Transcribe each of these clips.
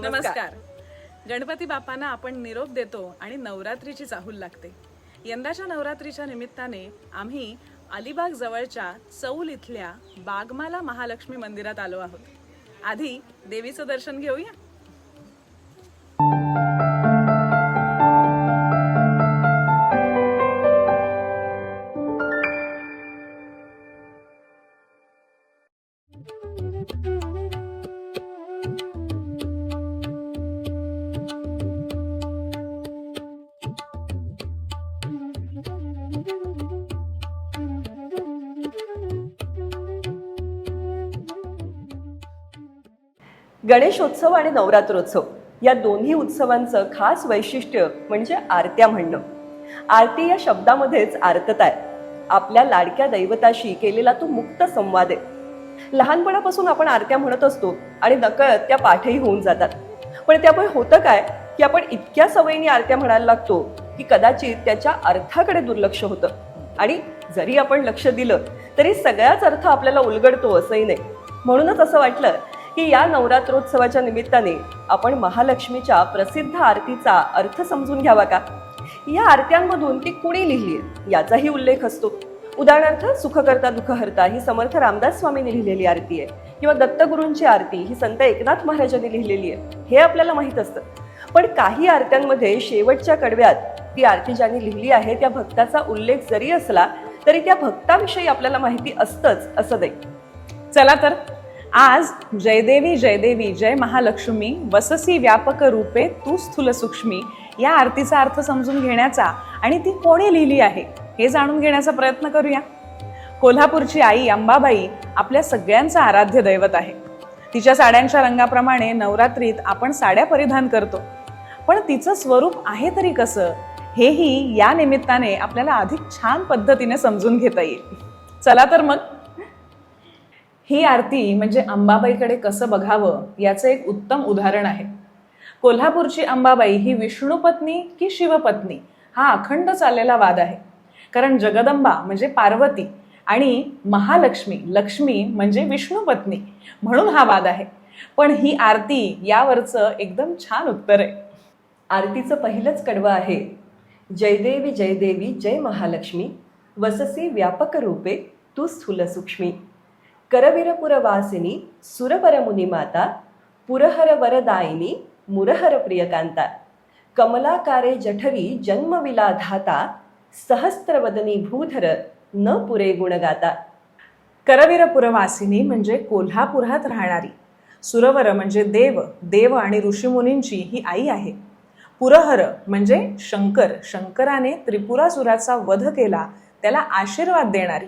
नमस्कार. गणपती बाप्पांना आपण निरोप देतो आणि नवरात्रीची चाहूल लागते. यंदाच्या नवरात्रीच्या निमित्ताने आम्ही अलिबाग जवळच्या चौल इथल्या बागमाला महालक्ष्मी मंदिरात आलो आहोत. आधी देवीचं दर्शन घेऊया. गणेशोत्सव आणि नवरात्रोत्सव या दोन्ही उत्सवांचं खास वैशिष्ट्य म्हणजे आरत्या म्हणणं. आरती या शब्दामध्येच आर्तता आहे. आपल्या लाडक्या दैवताशी केलेला तो मुक्त संवाद आहे. लहानपणापासून आपण आरत्या म्हणत असतो आणि नकळत त्या पाठही होऊन जातात. पण त्यामुळे होतं काय की आपण इतक्या सवयीने आरत्या म्हणायला लागतो की कदाचित त्याच्या अर्थाकडे दुर्लक्ष होतं. आणि जरी आपण लक्ष दिलं तरी सगळ्याच अर्थ आपल्याला उलगडतो असंही नाही. म्हणूनच असं वाटलं की या नवरात्रोत्सवाच्या निमित्ताने आपण महालक्ष्मीच्या प्रसिद्ध आरतीचा अर्थ समजून घ्यावा का? या आरत्यांमधून ती कुणी लिहिली आहे? याचाही उल्लेख असतो. उदाहरणार्थ सुखकर्ता दुःखहर्ता ही समर्थ रामदास स्वामींनी लिहिलेली आरती आहे. किंवा दत्तगुरूंची आरती ही संत एकनाथ महाराजांनी लिहिलेली आहे. हे आपल्याला माहीत असतं. पण काही आरत्यांमध्ये शेवटच्या कडव्यात ती आरती ज्यांनी लिहिली आहे त्या भक्ताचा उल्लेख जरी असला तरी त्या भक्ताविषयी आपल्याला माहिती असतंच असं नाही. चला तर. आज जयदेवी जयदेवी जय महालक्ष्मी वससी व्यापक रूपे तू स्थूल सूक्ष्मी या आरतीचा अर्थ समजून घेण्याचा आणि ती कोणी लिहिली आहे हे जाणून घेण्याचा प्रयत्न करूया. कोल्हापूरची आई अंबाबाई आपल्या सगळ्यांचं आराध्य दैवत आहे. तिच्या साड्यांच्या रंगाप्रमाणे नवरात्रीत आपण साड्या परिधान करतो. पण तिचं स्वरूप आहे तरी कसं हेही या निमित्ताने आपल्याला अधिक छान पद्धतीने समजून घेता येईल. चला तर मग. ही आरती म्हणजे अंबाबाईकडे कसं बघावं याचं एक उत्तम उदाहरण आहे. कोल्हापूरची अंबाबाई ही विष्णुपत्नी की शिवपत्नी? हा अखंड चाललेला वाद आहे. कारण जगदंबा म्हणजे पार्वती आणि महालक्ष्मी लक्ष्मी म्हणजे विष्णुपत्नी म्हणून हा वाद आहे. पण ही आरती यावरचं एकदम छान उत्तर आहे. आरतीचं पहिलंच कडवं आहे जयदेवी जयदेवी जय महालक्ष्मी वससी व्यापक रूपे तू स्थूल सूक्ष्मी करवीरपुरवासिनी सुरपरमुनी माता पुरहर वरदायिनी मुरहर प्रियकांता कमलाकारे जठरी जन्मविला धाता सहस्त्रवदनी भूधर न पुरे गुणगाता. करवीरपुरवासिनी म्हणजे कोल्हापुरात राहणारी. सुरवर म्हणजे देव देव आणि ऋषीमुनींची ही आई आहे. पुरहर म्हणजे शंकर शंकराने त्रिपुरासुराचा वध केला त्याला आशीर्वाद देणारी.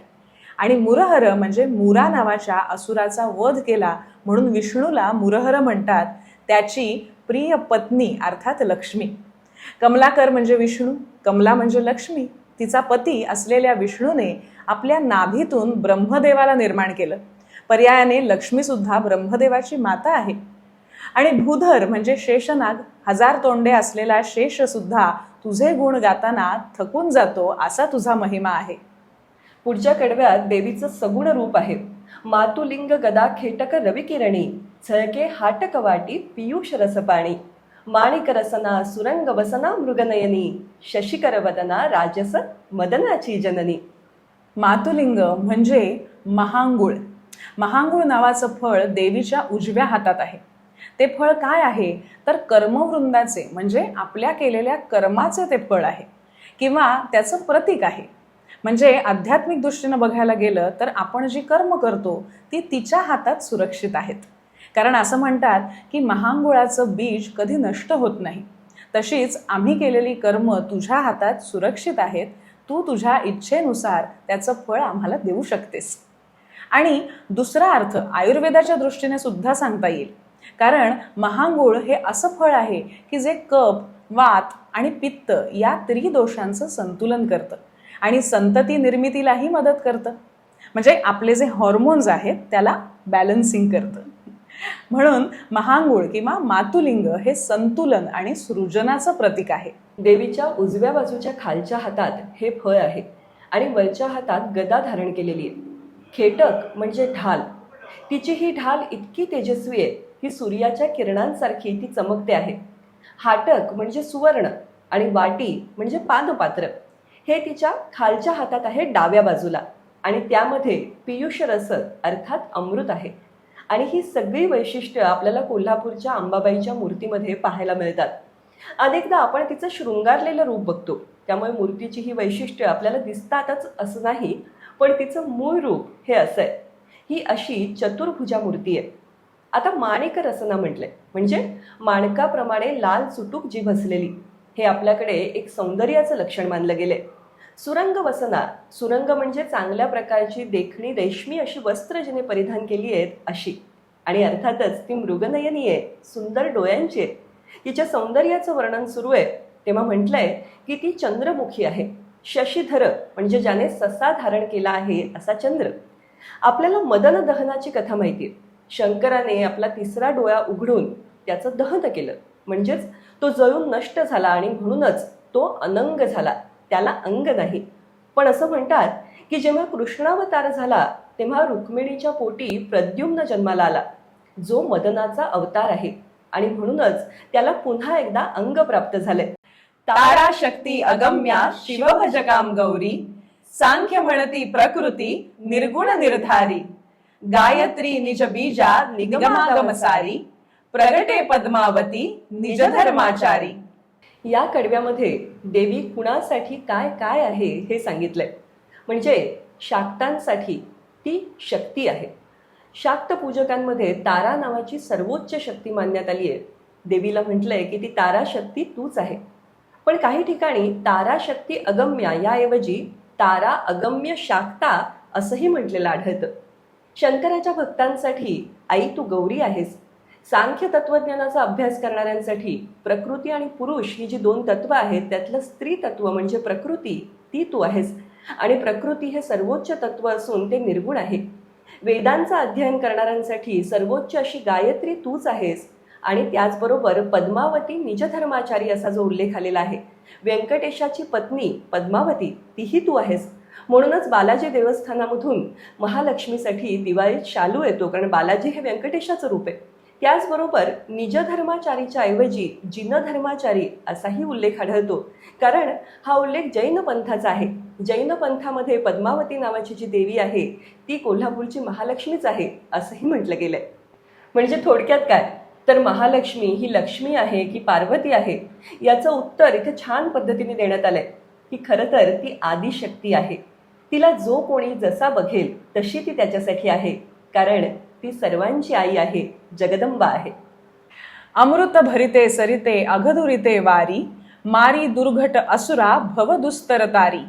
आणि मुरहर म्हणजे मुरा नावाच्या असुराचा वध केला म्हणून विष्णूला मुरहर म्हणतात त्याची प्रिय पत्नी अर्थात लक्ष्मी. कमलाकर म्हणजे विष्णू कमला म्हणजे लक्ष्मी. तिचा पती असलेल्या विष्णूने आपल्या नाभीतून ब्रह्मदेवाला निर्माण केलं. पर्यायाने लक्ष्मीसुद्धा ब्रह्मदेवाची माता आहे. आणि भूधर म्हणजे शेषनाग हजार तोंडे असलेला शेषसुद्धा तुझे गुण गाताना थकून जातो असा तुझा महिमा आहे. पुढच्या कडव्यात देवीचं सगुण रूप आहे. मातुलिंग गदा खेटक रविकिरणी झळके हाटक वाटी पियुष रसपाणी माणिक रसना सुरंग वसना मृगनयनी शशिकर वदना राजस मदनाची जननी. मातुलिंग म्हणजे महांगुळ. महांगुळ नावाचं फळ देवीच्या उजव्या हातात आहे. ते फळ काय आहे? तर कर्मवृंदाचे म्हणजे आपल्या केलेल्या कर्माचे ते फळ आहे. किंवा त्याचं प्रतीक आहे. म्हणजे आध्यात्मिक दृष्टीनं बघायला गेलं तर आपण जी कर्म करतो ती तिच्या हातात सुरक्षित आहेत. कारण असं म्हणतात की महांगुळाचं बीज कधी नष्ट होत नाही. तशीच आम्ही केलेली कर्म तुझ्या हातात सुरक्षित आहेत तू तुझ्या इच्छेनुसार त्याचं फळ आम्हाला देऊ शकतेस. आणि दुसरा अर्थ आयुर्वेदाच्या दृष्टीने सुद्धा सांगता येईल. कारण महांगुळ हे असं फळ आहे की जे कप वात आणि पित्त या त्रिदोषांचं संतुलन करतं. आणि संतती निर्मितीलाही मदत करतं. म्हणजे आपले जे हॉर्मोन्स आहेत त्याला बॅलन्सिंग करतं. म्हणून महांगुळ किंवा मातुलिंग हे संतुलन आणि सृजनाचं प्रतीक आहे. देवीच्या उजव्या बाजूच्या खालच्या हातात हे फळ आहे आणि वरच्या हातात गदा धारण केलेली आहे. खेटक म्हणजे ढाल. तिची ही ढाल इतकी तेजस्वी आहे की सूर्याच्या किरणांसारखी ती चमकते आहे. हाटक म्हणजे सुवर्ण आणि वाटी म्हणजे पानपात्र हे तिच्या खालच्या हातात आहे डाव्या बाजूला. आणि त्यामध्ये पियुष रस अर्थात अमृत आहे. आणि ही सगळी वैशिष्ट्य आपल्याला कोल्हापूरच्या अंबाबाईच्या मूर्तीमध्ये पाहायला मिळतात. अनेकदा आपण तिचं शृंगारलेलं रूप बघतो. त्यामुळे मूर्तीची ही वैशिष्ट्य आपल्याला दिसतातच असं नाही पण तिचं मूळ रूप हे असं आहे. ही अशी चतुर्भुजा मूर्ती आहे. आता माणिक रचना म्हटलंय म्हणजे माणकाप्रमाणे लाल चुटूक जी असलेली हे आपल्याकडे एक सौंदर्याचं लक्षण मानलं गेलंय. सुरंग वसना सुरंग म्हणजे चांगल्या प्रकारची देखणी रेशमी अशी वस्त्र जिने परिधान केली आहेत अशी. आणि अर्थातच ती मृगनयनी आहे सुंदर डोळ्यांची आहे. तिच्या सौंदर्याचं वर्णन सुरू आहे. तेव्हा म्हटलंय की ती चंद्रमुखी आहे. शशीधर म्हणजे ज्याने ससा धारण केला आहे असा चंद्र. आपल्याला मदन दहनाची कथा माहिती आहे. शंकराने आपला तिसरा डोळा उघडून त्याचं दहन केलं. म्हणजेच तो जळून नष्ट झाला आणि म्हणूनच तो अनंग झाला. त्याला अंग नाही. पण असं म्हणतात की जेव्हा कृष्णावतार झाला तेव्हा रुक्मिणीच्या पोटी प्रद्युम्न जन्माला आला. जो मदनाचा अवतार आहे आणि म्हणूनच त्याला पुन्हा एकदा अंग प्राप्त झाले. तारा शक्ती अगम्या शिवभजकाम गौरी सांख्य म्हणती प्रकृती निर्गुण निर्धारी गायत्री निज बीजा निगमागमसारी प्रगटे पद्मावती निज धर्माचारी. या कडव्यामध्ये देवी कुणासाठी काय काय आहे हे सांगितलंय. म्हणजे शाक्तांसाठी ती शक्ती आहे. शाक्त पूजकांमध्ये तारा नावाची सर्वोच्च शक्ती मानण्यात आली आहे. देवीला म्हटलंय की ती तारा शक्ती तूच आहे. पण काही ठिकाणी तारा शक्ती अगम्या याऐवजी तारा अगम्य शाक्ता असंही म्हटलेलं आढळतं. शंकराच्या भक्तांसाठी आई तू गौरी आहेस. सांख्य तत्वज्ञानाचा अभ्यास करणाऱ्यांसाठी प्रकृती आणि पुरुष ही जी दोन तत्व आहेत त्यातलं स्त्री तत्व म्हणजे प्रकृती ती तू आहेस. आणि प्रकृती हे सर्वोच्च तत्व असून ते निर्गुण आहे. वेदांचं अध्ययन करणाऱ्यांसाठी सर्वोच्च अशी गायत्री तूच आहेस. आणि त्याचबरोबर पद्मावती निजधर्माचारी असा जो उल्लेख आलेला आहे. व्यंकटेशाची पत्नी पद्मावती तीही तू आहेस. म्हणूनच बालाजी देवस्थानामधून महालक्ष्मीसाठी दिवाळीत शालू येतो कारण बालाजी हे व्यंकटेशाचं रूप आहे. त्याचबरोबर निजधर्माचारीच्या ऐवजी जिन धर्माचारी असाही उल्लेख आढळतो. कारण हा उल्लेख जैन पंथाचा आहे. जैन पंथामध्ये पद्मावती नावाची जी देवी आहे ती कोल्हापूरची महालक्ष्मीच आहे असंही म्हटलं गेलंय. म्हणजे थोडक्यात काय? तर महालक्ष्मी ही लक्ष्मी आहे की पार्वती आहे? याचं उत्तर इथे छान पद्धतीने देण्यात आलंय. की खरं तर ती आदिशक्ती आहे. तिला जो कोणी जसा बघेल तशी ती त्याच्यासाठी आहे. कारण ती सर्वांची आई आहे जगदंबा आहे. अमृत भरिते सरिते अघदुरिते वारी मारी दुर्घट असुरा भव दुस्तरतारी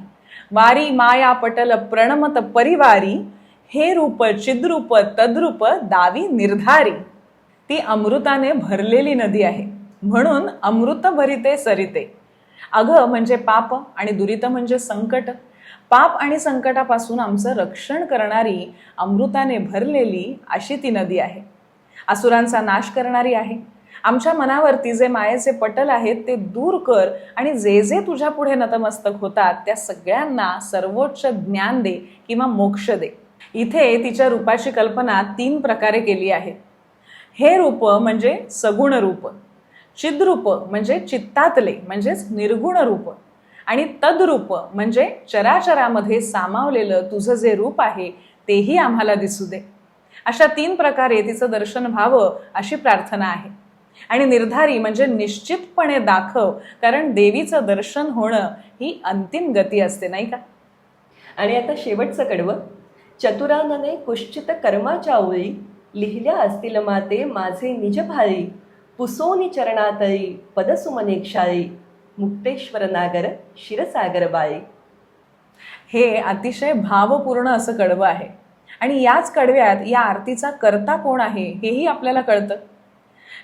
वारी माया पटल प्रणमत परिवारी हे रूप चिद्रूप तद्रूप दावी निर्धारी. ती अमृताने भरलेली नदी आहे म्हणून अमृत भरिते सरिते. अघ म्हणजे पाप आणि दुरित म्हणजे संकट. पाप आणि संकटापासून आमचं रक्षण करणारी अमृताने भरलेली अशी ती नदी आहे. असुरांचा नाश करणारी आहे. आमच्या मनावरती जे मायेचे पटल आहेत ते दूर कर आणि जे जे तुझ्या पुढे नतमस्तक होतात त्या सगळ्यांना सर्वोच्च ज्ञान दे किंवा मोक्ष दे. इथे तिच्या रूपाची कल्पना तीन प्रकारे केली आहे. हे रूप म्हणजे सगुण रूप चिद्रूप म्हणजे चित्तातले म्हणजेच निर्गुण रूप. आणि तद्रूप म्हणजे चराचरामध्ये सामावलेलं तुझं जे रूप आहे तेही आम्हाला दिसू दे. अशा तीन प्रकारे तिचं दर्शन व्हावं अशी प्रार्थना आहे. आणि निर्धारी म्हणजे निश्चितपणे दाखव कारण देवीचं दर्शन होणं ही अंतिम गती असते नाही का? आणि आता शेवटचं कडवं. चतुरानने कुश्चित कर्माच्या ओळी लिहिल्या असतील माते माझे निज भाळी पुसोनी चरणातळी पदसुमनेक्षाळी मुक्तेश्वर नागर शिरसागर बाळी हे अतिशय भावपूर्ण असं कडवं आहे. आणि याच कडव्यात या आरतीचा कर्ता कोण आहे हेही आपल्याला कळतं.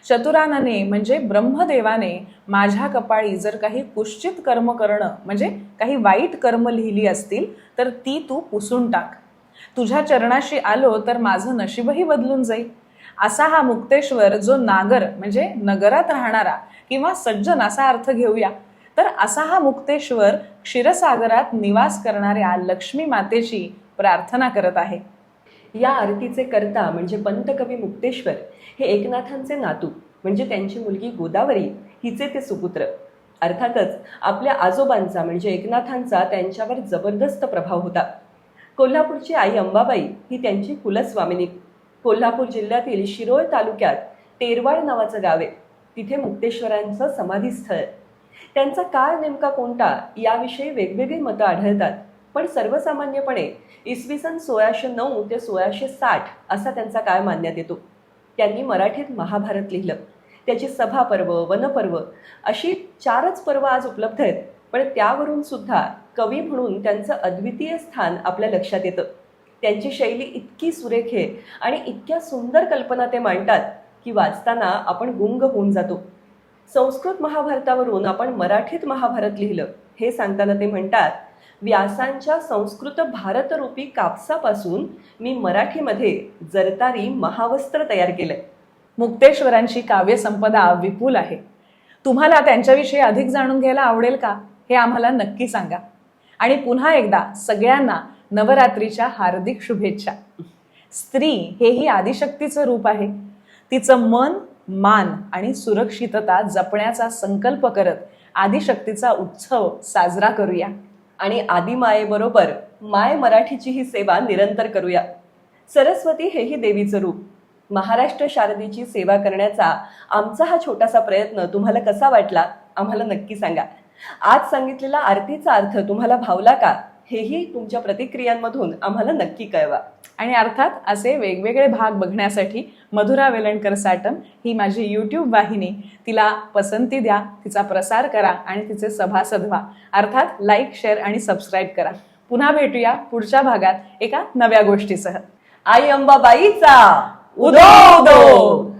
चतुरानने म्हणजे ब्रह्मदेवाने माझ्या कपाळी जर काही कुश्चित कर्म करणं म्हणजे काही वाईट कर्म लिहिली असतील तर ती तू पुसून टाक. तुझ्या चरणाशी आलो तर माझं नशीबही बदलून जाईल. असा हा मुक्तेश्वर जो नागर म्हणजे नगरात राहणारा किंवा सज्जन असा अर्थ घेऊया. तर असा हा मुक्तेश्वर क्षीरसागरात निवास करणाऱ्या लक्ष्मी मातेची प्रार्थना करत आहे. या आरतीचे कर्ता म्हणजे पंतकवी मुक्तेश्वर हे एकनाथांचे नातू म्हणजे त्यांची मुलगी गोदावरी हिचे ते सुपुत्र. अर्थातच आपल्या आजोबांचा म्हणजे एकनाथांचा त्यांच्यावर जबरदस्त प्रभाव होता. कोल्हापूरची आई अंबाबाई ही त्यांची कुलस्वामिनी. कोल्हापूर जिल्ह्यातील शिरोळ तालुक्यात तेरवाड नावाचं गाव आहे. तिथे मुक्तेश्वरांचं समाधीस्थळ. आहे. त्यांचा काळ नेमका कोणता याविषयी वेगवेगळी मतं आढळतात. पण सर्वसामान्यपणे इसवी सन सोळाशे नऊ ते सोळाशे साठ असा त्यांचा काळ मानण्यात येतो. त्यांनी मराठीत महाभारत लिहिलं. त्याची सभापर्व वनपर्व अशी चारच पर्व आज उपलब्ध आहेत. पण त्यावरून सुद्धा कवी म्हणून त्यांचं अद्वितीय स्थान आपल्या लक्षात येतं. त्यांची शैली इतकी सुरेख आहे आणि इतक्या सुंदर कल्पना ते मांडतात की वाचताना आपण गुंग होऊन जातो. संस्कृत महाभारतावरून आपण मराठीत महाभारत लिहिलं. हे सांगताना ते म्हणतात व्यासांच्या संस्कृत भारतरूपी कापसापासून मी मराठीमध्ये जरतारी महावस्त्र तयार केलंय. मुक्तेश्वरांची काव्यसंपदा विपुल आहे. तुम्हाला त्यांच्याविषयी अधिक जाणून घ्यायला आवडेल का? हे आम्हाला नक्की सांगा. आणि पुन्हा एकदा सगळ्यांना नवरात्रीच्या हार्दिक शुभेच्छा. स्त्री हेही आदिशक्तीचं रूप आहे. तिचं मन मान आणि सुरक्षितता जपण्याचा संकल्प करत आदिशक्तीचा उत्सव साजरा करूया. आणि आदिमायेबरोबर माय मराठीची ही सेवा निरंतर करूया. सरस्वती हेही देवीचं रूप. महाराष्ट्र शारदेची सेवा करण्याचा आमचा हा छोटासा प्रयत्न तुम्हाला कसा वाटला? आम्हाला नक्की सांगा. आज सांगितलेला आरतीचा अर्थ तुम्हाला भावला का? हेही तुमच्या प्रतिक्रियांमधून आम्हाला नक्की कळवा. आणि अर्थात असे वेगवेगळे भाग बघण्यासाठी मधुरा वेलणकर साटम ही माझी यूट्यूब वाहिनी. तिला पसंती द्या तिचा प्रसार करा आणि तिचे सभासद व्हा अर्थात लाईक शेअर आणि सबस्क्राईब करा. पुन्हा भेटूया पुढच्या भागात एका नव्या गोष्टीसह. आई अंबाबाईचा उदो उदो!